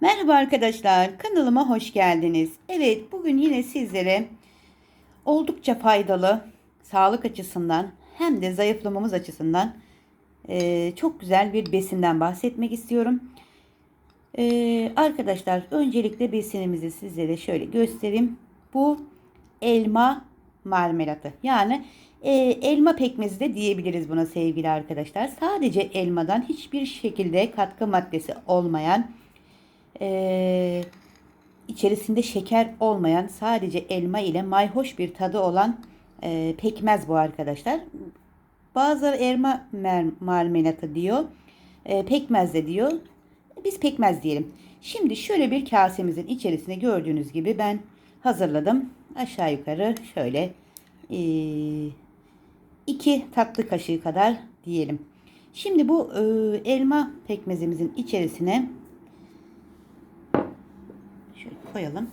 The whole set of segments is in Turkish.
Merhaba arkadaşlar, kanalıma hoş geldiniz. Evet, bugün yine sizlere oldukça faydalı, sağlık açısından hem de zayıflamamız açısından eee, çok güzel bir besinden bahsetmek istiyorum. Eee, arkadaşlar, öncelikle besinimizi sizlere şöyle göstereyim. Bu elma marmelatı. Yani e, elma pekmezi de diyebiliriz buna sevgili arkadaşlar. Sadece elmadan hiçbir şekilde katkı maddesi olmayan e, içerisinde şeker olmayan sadece elma ile mayhoş bir tadı olan e, pekmez bu arkadaşlar. Bazıları elma marmelatı diyor. E, pekmez de diyor. Biz pekmez diyelim. Şimdi şöyle bir kasemizin içerisine gördüğünüz gibi ben hazırladım. Aşağı yukarı şöyle e, iki tatlı kaşığı kadar diyelim. Şimdi bu e, elma pekmezimizin içerisine şöyle koyalım.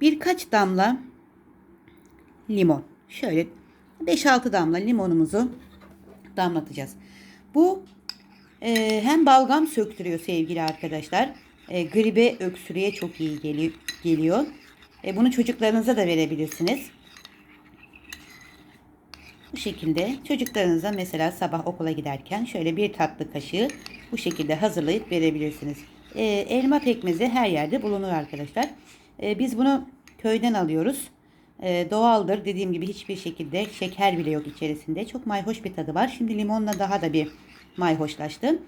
Birkaç damla limon. Şöyle 5-6 damla limonumuzu damlatacağız. Bu e, hem balgam söktürüyor sevgili arkadaşlar. E, gribe, öksürüğe çok iyi geliyor. E, bunu çocuklarınıza da verebilirsiniz. Bu şekilde çocuklarınıza mesela sabah okula giderken şöyle bir tatlı kaşığı bu şekilde hazırlayıp verebilirsiniz. E, elma pekmezi her yerde bulunur arkadaşlar. E, biz bunu köyden alıyoruz. E, doğaldır. Dediğim gibi hiçbir şekilde şeker bile yok içerisinde. Çok mayhoş bir tadı var. Şimdi limonla daha da bir mayhoşlaştı.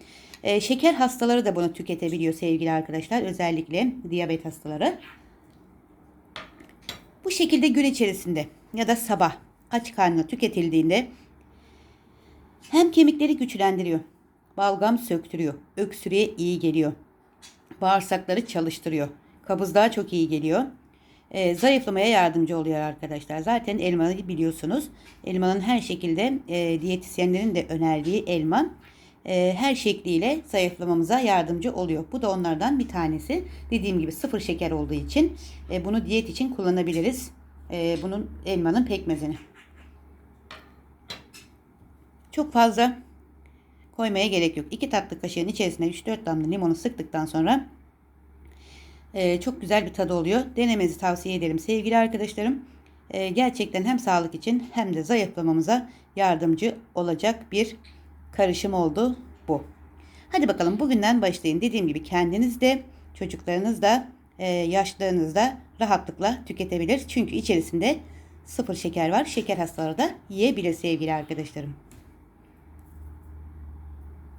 E, şeker hastaları da bunu tüketebiliyor sevgili arkadaşlar. Özellikle diyabet hastaları. Bu şekilde gün içerisinde ya da sabah aç karnına tüketildiğinde hem kemikleri güçlendiriyor, balgam söktürüyor, öksürüğe iyi geliyor, bağırsakları çalıştırıyor, kabızlığa çok iyi geliyor. Ee, zayıflamaya yardımcı oluyor arkadaşlar. Zaten elmayı biliyorsunuz. Elmanın her şekilde e, diyetisyenlerin de önerdiği elma e, her şekliyle zayıflamamıza yardımcı oluyor. Bu da onlardan bir tanesi. Dediğim gibi sıfır şeker olduğu için e, bunu diyet için kullanabiliriz. E, bunun elmanın pekmezini. Çok fazla koymaya gerek yok. 2 tatlı kaşığın içerisine 3-4 damla limonu sıktıktan sonra e, çok güzel bir tadı oluyor. Denemenizi tavsiye ederim sevgili arkadaşlarım. E, gerçekten hem sağlık için hem de zayıflamamıza yardımcı olacak bir karışım oldu bu. Hadi bakalım bugünden başlayın. Dediğim gibi kendiniz de çocuklarınız da e, yaşlarınız da rahatlıkla tüketebilir. Çünkü içerisinde sıfır şeker var. Şeker hastaları da yiyebilir sevgili arkadaşlarım.